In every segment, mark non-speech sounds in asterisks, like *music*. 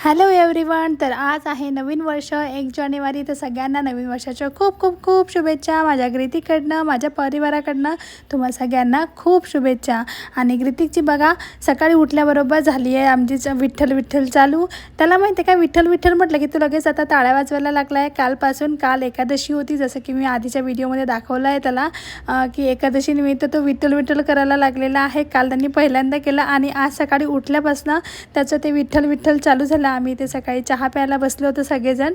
Hello everyone तर आज आहे नवीन वर्ष. एक जानेवारी तर सगळ्यांना नवीन वर्षाच्या खूप खूप खूप शुभेच्छा माझ्या ग्रितिककडनं माझ्या परिवाराकडनं. तुम्हा सगळ्यांना खूप शुभेच्छा. आणि ग्रितिकची बघा सकाळी उठल्याबरोबर झाली आहे आमची विठ्ठल विठ्ठल चालू. त्याला माहिती आहे का विठ्ठल विठ्ठल म्हटलं की तो लगेच आता टाळ्या वाजवायला लागला आहे कालपासून काल एकादशी होती जसं की मी आधीच्या व्हिडिओमध्ये दाखवलं आहे त्याला की एकादशीनिमित्त तो विठ्ठल विठ्ठल करायला लागलेला आहे. काल त्यांनी पहिल्यांदा केलं आणि आज सकाळी उठल्यापासून त्याचं ते विठ्ठल विठ्ठल चालू झालं आम्ही ते सकाळी चहा प्यायला बसलो होतो सगळेजण.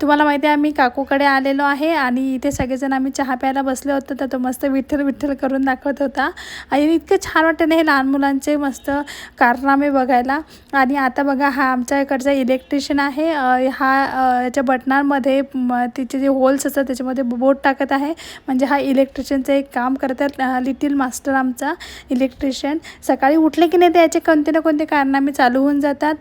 तुम्हाला माहिती आहे आम्ही काकूकडे आलेलो आहे आणि इथे सगळेजण आम्ही चहा प्यायला बसलो होतो. तर तो मस्त विठ्ठल विठ्ठल करून दाखवत होता. आणि इतकं छान वाटतं ना हे लहान मुलांचे मस्त कारनामे बघायला. आणि आता बघा हा आमच्या इकडचा इलेक्ट्रिशियन आहे. हा याच्या बटनांमध्ये तिचे जे होल्स असतात त्याच्यामध्ये बोट टाकत आहे. म्हणजे हा इलेक्ट्रिशियनचं एक काम करतात लिटिल मास्टर आमचा इलेक्ट्रिशियन. सकाळी उठले की नाही त्याचे कोणते ना कोणते कारनामे चालू होऊन जातात.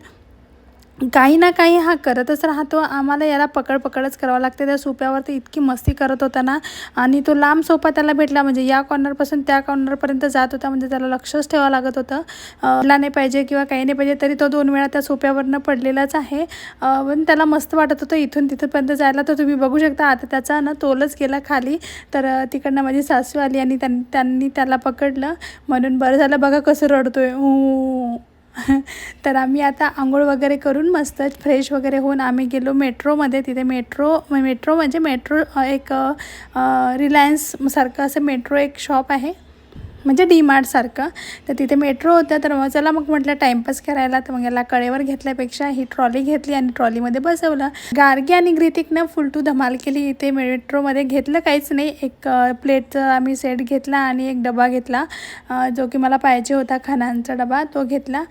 काही ना काही हा करतच राहतो. आम्हाला याला पकड पकडच करावं लागते. त्या सोप्यावरती इतकी मस्ती करत होता ना. आणि तो लांब सोपा त्याला भेटला. म्हणजे या कॉर्नरपासून त्या कॉर्नरपर्यंत जात होता. म्हणजे त्याला लक्षच ठेवावं लागत होतं. अं, नाही पाहिजे किंवा काही नाही पाहिजे तरी तो दोन वेळा त्या सोप्यावरनं पडलेलाच आहे. पण त्याला मस्त वाटत होतं. इथून तिथंपर्यंत जायला तर तुम्ही बघू शकता. आता त्याचा ना तोलच गेला खाली. तर तिकडनं माझी सासू आली आणि त्यां त्यांनी त्याला पकडलं. म्हणून बरं झालं. बघा कसं रडतोय. आहे *laughs* तर आम्ही आता आंघोळ वगैरे करून मस्त फ्रेश वगैरे होऊन आम्ही गेलो मेट्रोमध्ये. तिथे मेट्रो मेट्रो म्हणजे मेट्रो एक रिलायन्स सारखं असं मेट्रो एक शॉप आहे. म्हणजे डी मार्टसारखं तर तिथे मेट्रो होतं तर मग चला मग म्हटलं टाईमपास करायला. तर मग याला कळेवर घेतल्यापेक्षा ही ट्रॉली घेतली आणि ट्रॉलीमध्ये बसवलं. गार्गी आणि ग्रितिकनं फुल टू धमाल केली. इथे मेट्रोमध्ये घेतलं काहीच नाही. एक प्लेटचं आम्ही सेट घेतला आणि एक डबा घेतला. जो की मला पाहिजे होता खानांचा डबा तो घेतला.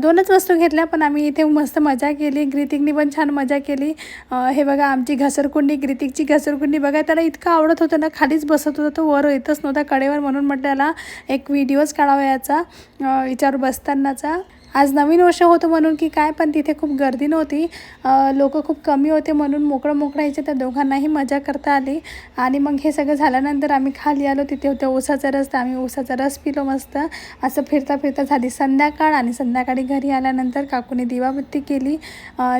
दोनच वस्तू घेतल्या पण आम्ही इथे मस्त मजा केली. ग्रितिकनी पण छान मजा केली. हे बघा आमची घसरकुंडी ग्रितिकची घसरकुंडी बघा त्याला इतकं आवडत होतं ना खालीच बसत होतं तो वर येतच नव्हता कडेवर म्हणून म्हटल्याला एक व्हिडिओज काढावा याचा विचार याच्यावर बसतानाचा. आज नवीन वर्ष होतं म्हणून की काय पण तिथे खूप गर्दी नव्हती. लोक खूप कमी होते म्हणून मोकळं मोकळं यायचे त्या दोघांनाही मजा करता आली. आणि मग हे सगळं झाल्यानंतर आम्ही खाली आलो तिथे होत्या ऊसाचा रस तर आम्ही ऊसाचा रस पिलो मस्त. असं फिरता फिरता झाली संध्याकाळ आणि संध्याकाळी घरी आल्यानंतर काकूने दिवाबत्ती केली.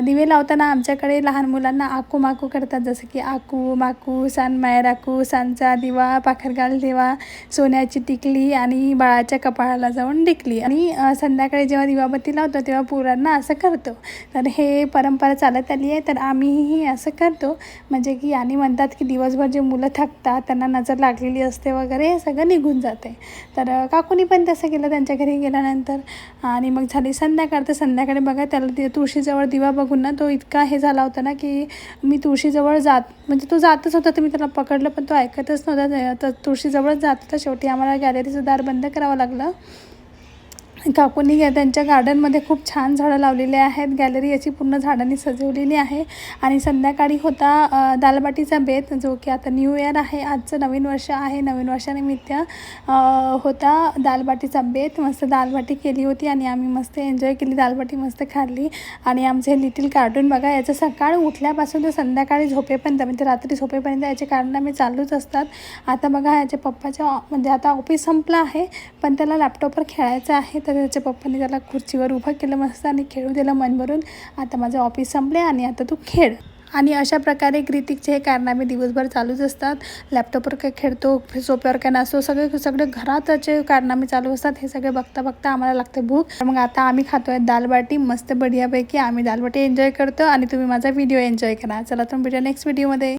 दिवे लावताना आमच्याकडे लहान मुलांना आकू माकू करतात जसं की आकू माकू सान मायराकू सांचा दिवा पाखरगाल दिवा सोन्याची टिकली आणि बाळाच्या कपाळाला जाऊन टिकली. आणि संध्याकाळी जेव्हा दिवा दिवाबत्ती लावतो तेव्हा पोरांना असं करतो. तर हे परंपरा चालत आली आहे तर आम्हीही असं करतो. म्हणजे की आणि म्हणतात की दिवसभर जे मुलं थकतात त्यांना नजर लागलेली असते वगैरे हे सगळं निघून जाते. तर काकूनी पण तसं केलं त्यांच्या घरी गेल्यानंतर. आणि मग झाली संध्याकाळ तर संध्याकाळी बघा त्याला तुळशीजवळ दिवा बघून ना तो इतका हे झाला होता ना की मी तुळशीजवळ जात म्हणजे तो जातच होता तर मी त्याला पकडलं पण तो ऐकतच नव्हता. तर तुळशीजवळच जात होता. शेवटी आम्हाला गॅलरीचं दार बंद करावं लागलं. काकूंनी त्यांच्या गार्डनमध्ये खूप छान झाडं लावलेली आहेत. गॅलरी याची पूर्ण झाडांनी सजवलेली आहे. आणि संध्याकाळी होता दालबाटीचा बेत जो की आता न्यू इयर आहे. आजचं नवीन वर्ष आहे. नवीन वर्षानिमित्त होता दालबाटीचा बेत. मस्त दालबाटी केली होती आणि आम्ही मस्त एन्जॉय केली. दालबाटी मस्त खाल्ली. आणि आमचे लिटिल कार्टून बघा याचं सकाळ उठल्यापासून तर संध्याकाळी झोपेपर्यंत म्हणजे रात्री झोपेपर्यंत याचे कारण आम्ही चालूच असतात. आता बघा याच्या पप्पाच्या म्हणजे आता ऑफिस संपलं आहे पण त्याला लॅपटॉपवर खेळायचं आहे. तर त्याच्या पप्पाने त्याला खुर्चीवर उभं केलं मस्त आणि खेळू दिलं मन भरून आता माझं ऑफिस संपले आणि आता तू खेळ. आणि अशा प्रकारे ग्रितिकचे हे कारनामे दिवसभर चालूच असतात. लॅपटॉपवर काय खेळतो सोप्यावर काय नसतो सगळे सगळे घरातचे कारनामे चालू असतात. हे सगळे बघता बघता आम्हाला लागते भूक. तर मग आता आम्ही खातो आहे दालबाटी मस्त बढियापैकी आम्ही दालबाटी एन्जॉय करतो आणि तुम्ही माझा व्हिडिओ एन्जॉय करा. चला तर भेटूया नेक्स्ट व्हिडिओमध्ये